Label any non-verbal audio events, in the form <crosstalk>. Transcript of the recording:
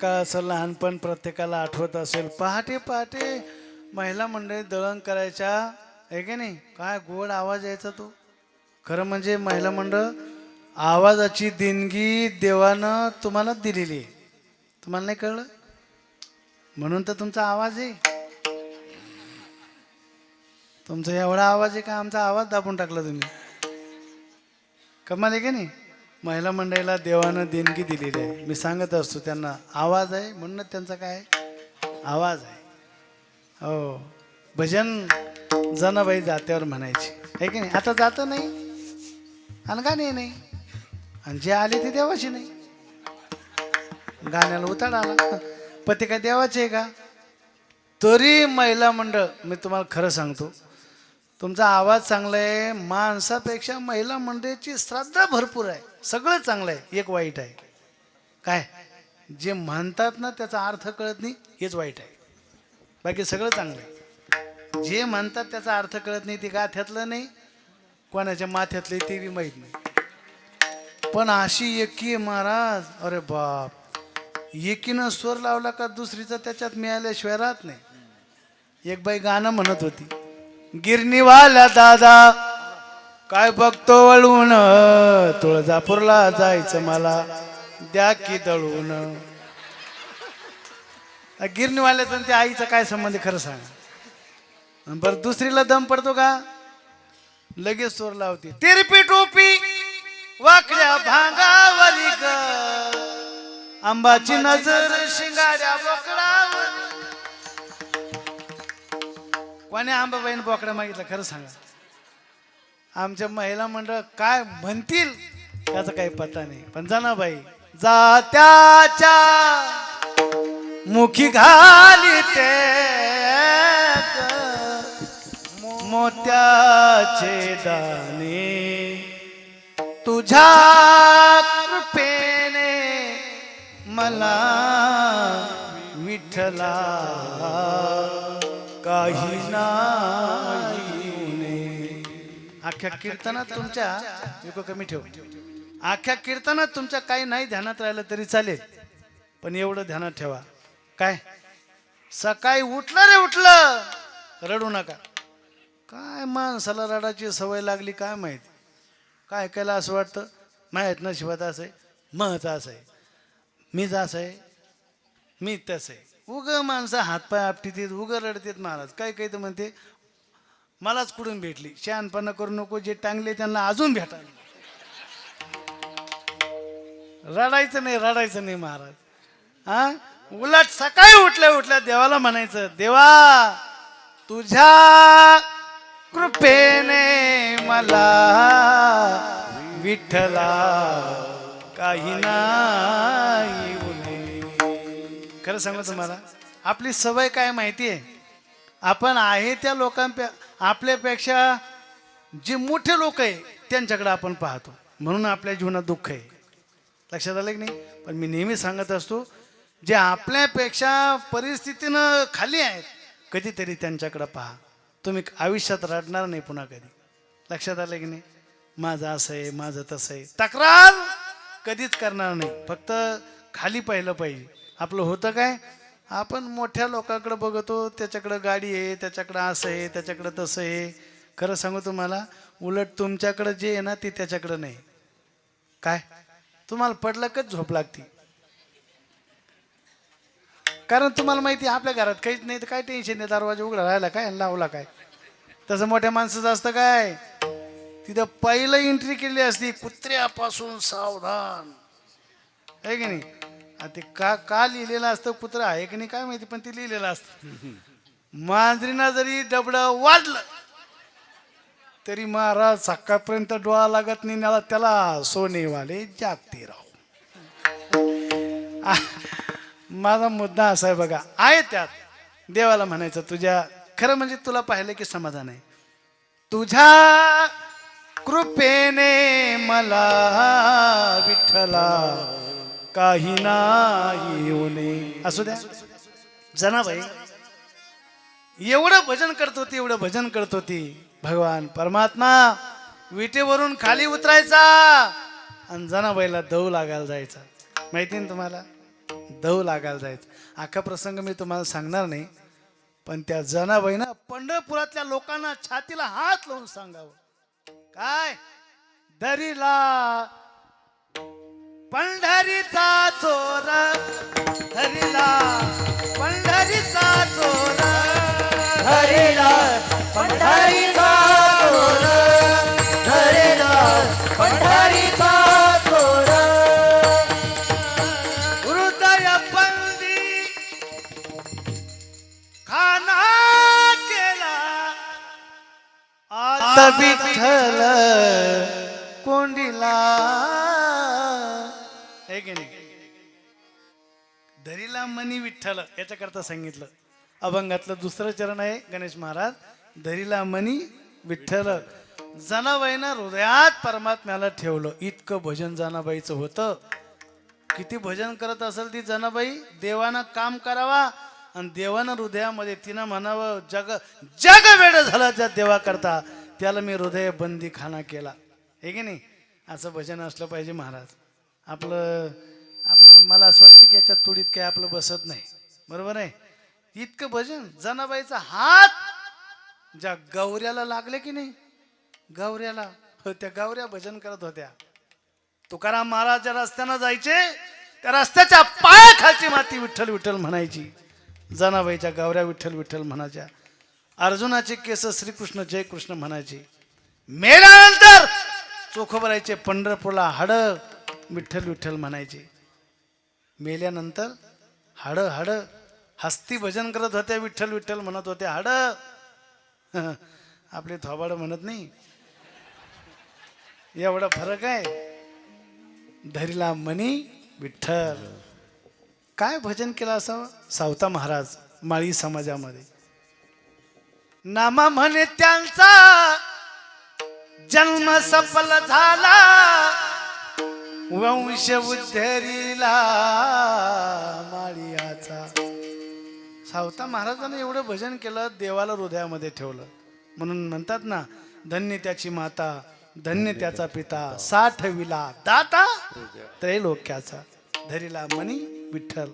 का असं लहानपण प्रत्येकाला आठवत असेल. पहाटे पहाटे महिला मंडळी दळण करायच्या आहे की नाही? काय गोड आवाज यायचा तो. खरं म्हणजे महिला मंडळ आवाजाची देणगी देवानं तुम्हाला दिलेली आहे. तुम्हाला नाही कळलं? म्हणून तर तुमचा आवाज आहे. तुमचा एवढा आवाज आहे का आमचा आवाज दाबून टाकला तुम्ही? कमाल आहे की नाही? महिला मंडळीला देवानं देणगी दिलेली आहे. मी सांगत असतो त्यांना आवाज आहे म्हणूनच त्यांचा काय आवाज आहे. हो. भजन जनाबाई जात्यावर म्हणायची. आहे की नाही? आता जातं नाही. आणि गाणे नाही. आणि जे आले ते देवाचे नाही. गाण्याला उतार आला. पती काय देवाचे आहे का? तरी महिला मंडळ मी तुम्हाला खरं सांगतो तुमचा आवाज चांगला आहे माणसापेक्षा महिला मंडळीची श्रद्धा भरपूर आहे. सगळं चांगलं आहे एक वाईट आहे. काय? जे म्हणतात ना त्याचा अर्थ कळत नाही हेच वाईट आहे. बाकी सगळं चांगलं आहे. जे म्हणतात त्याचा अर्थ कळत नाही ते गाथ्यातलं नाही कोणाच्या माथ्यातलं ते बी माहीत नाही. पण अशी एकी आहे महाराज अरे बाप. एकीनं स्वर लावला का दुसरीचं त्याच्यात मिळाल्याशिवाय राहत नाही. एक बाई गाणं म्हणत होती. गिरणीवाल्या दादा काय बघतो वळून? तुळजापूरला जायचं मला द्या की दळून. गिरणीवाल्याचं आणि त्या आईचा काय संबंध खरं सांग. बरं दुसरीला दम पडतो का? लगेच चोर लावते. तिरपी टोपी वाकड्या भांगावरी ग. आंबाची नजर शिंगाड्या वाकडा कोणी आंबाबाईनं बोकडा मागितलं खरं सांगा. आमच्या महिला मंडळ काय म्हणतील त्याचा काही पत्ता नाही. पण जनाबाई जात्याच्या मुखी घाली ते मोत्याचे दाने तुझ्या कृपेने मला विठला. काही नाही. अख्ख्या कीर्तनात तुमच्या कमी ठेव. अख्ख्या कीर्तनात तुमच्या काही नाही ध्यानात राहिलं तरी चालेल. पण एवढं ध्यानात ठेवा. काय? सकाळी उठलं रे उठलं. रडू नका. काय माणसाला रडाची सवय लागली काय माहिती? काय ऐकायला असं वाटतं? माहीत ना शिवात असं आहे महच असं आहे. मीच असं आहे मी तसं आहे. उग माणसं हातपाय आपटीत उगं रडतेत महाराज. काय काय तर म्हणते मलाच कुठून भेटली? शहाणपणा करू नको जे टांगले त्यांना अजून भेटा रडायचं नाही रडायचं नाही महाराज. हा? उलट सकाळी उठल्या उठल्या देवाला म्हणायचं देवा तुझ्या कृपेने मला विठ्ठला काही नाही. खरं सांगू तुम्हाला आपली सवय काय माहिती आहे? आपण आहे त्या लोकांपे आपल्यापेक्षा जे मोठे लोक आहे त्यांच्याकडे आपण पाहतो. म्हणून आपल्या जीवनात दुःख आहे. लक्षात आलं की नाही? पण मी नेहमी सांगत असतो जे आपल्यापेक्षा परिस्थितीनं खाली आहेत कधीतरी त्यांच्याकडं पहा. तुम्ही आयुष्यात रडणार नाही पुन्हा कधी. लक्षात आलं की नाही? माझं असं आहे माझं तसं आहे. तक्रार कधीच करणार नाही. फक्त खाली पाहिलं पाहिजे. आपलं होतं काय? आपण मोठ्या लोकांकडे बघतो त्याच्याकडं गाडी आहे त्याच्याकडं असं आहे त्याच्याकडं तसं आहे. खरं सांगू तुम्हाला उलट तुमच्याकडं जे आहे ना ते त्याच्याकडं नाही. काय? तुम्हाला पडलं कच झोप लागते. कारण तुम्हाला माहिती आहे, आपल्या घरात काहीच नाही तर काय टेन्शन नाही दरवाजा उघडा राहिला काय लावला काय? तसं मोठ्या माणसाचं असतं काय? तिथं पहिलं एंट्री केली असती कुत्र्यापासून सावधान. आहे की नाही? ते का का लिहिलेलं असतं पुत्र? आहे की नाही काय माहिती पण ते लिहिलेलं असतं. मांजरीना जरी डबडं वाढलं तरी महाराज सकाळपर्यंत डोळा लागत नाही त्याला त्याला सोनेवाले जागते राव माझा मुद्दा असा आहे बघा आहे त्यात. देवाला म्हणायचं तुझ्या खरं म्हणजे तुला पाहिलं की समाधान आहे? तुझ्या कृपेने मला विठ्ठला काही नाही होणे असू द्या. जनाबाई एवढं भजन करत होती एवढं भजन करत होती. भगवान परमात्मा विटेवरून खाली उतरायचा आणि जनाबाईला दव लागायला जायचा. माहिती ना तुम्हाला? दहू लागायला जायचं. अख्खा प्रसंग मी तुम्हाला सांगणार नाही पण त्या जनाबाईनं पंढरपुरातल्या लोकांना छातीला हात लावून सांगावं. काय? दरीला पंढरीचा चोर हरिला पंढरीचा चोर हरिला पंढरीचा चोर हरिला पंढरीचा चोर. हृदय बंदी खाना केला आता विठ्ठल कोंडीला हे की नाही? धरीला मनी विठ्ठल याच्याकरता सांगितलं. अभंगातलं दुसरं चरण आहे गणेश महाराज धरीला मनी विठ्ठल. जनाबाईनं हृदयात परमात्म्याला ठेवलं. इतकं भजन जनाबाईचं होतं. किती भजन करत असेल ती जनाबाई? देवानं काम करावा आणि देवानं हृदयामध्ये तिनं म्हणावं जग जग वेळ झाला त्या देवा करता त्याला मी हृदय बंदी खाना केला. हे की नाही? असं भजन असलं पाहिजे महाराज. आपलं आपलं मला असं वाटतं की याच्यात तुडीत काही आपलं बसत नाही. बरोबर आहे? इतकं भजन जनाबाईचा हात ज्या गौऱ्याला लागले की नाही? गौऱ्याला हो त्या गौऱ्या भजन करत होत्या. तुकाराम महाराज ज्या रस्त्यानं जायचे त्या रस्त्याच्या पायाखालची माती विठ्ठल विठ्ठल म्हणायची. जनाबाईच्या गावऱ्या विठ्ठल विठ्ठल म्हणायच्या. अर्जुनाचे केस श्रीकृष्ण जय कृष्ण म्हणायचे. मेल्यानंतर चोखोबरायचे पंढरपूरला हाडं विठ्ठल विठ्ठल म्हणायचे. मेल्यानंतर हाड हाड हस्ती भजन करत होत्या विठ्ठल विठ्ठल म्हणत होत्या हाड. <laughs> आपले थोबाड म्हणत नाही. एवढा फरक आहे. धरीला मनी विठ्ठल. काय भजन केलं असावं? सावता महाराज माळी समाजामध्ये. नामा म्हणे त्यांचा जन्म सफल झाला. वंश उद्धरीला माळियाचा. सावता महाराजांनी एवढं भजन केलं देवाला हृदयामध्ये ठेवलं. म्हणून म्हणतात ना धन्य त्याची माता धन्य त्याचा पिता साठ विला दाता त्रैलोक्याचा. धरीला मनी विठ्ठल.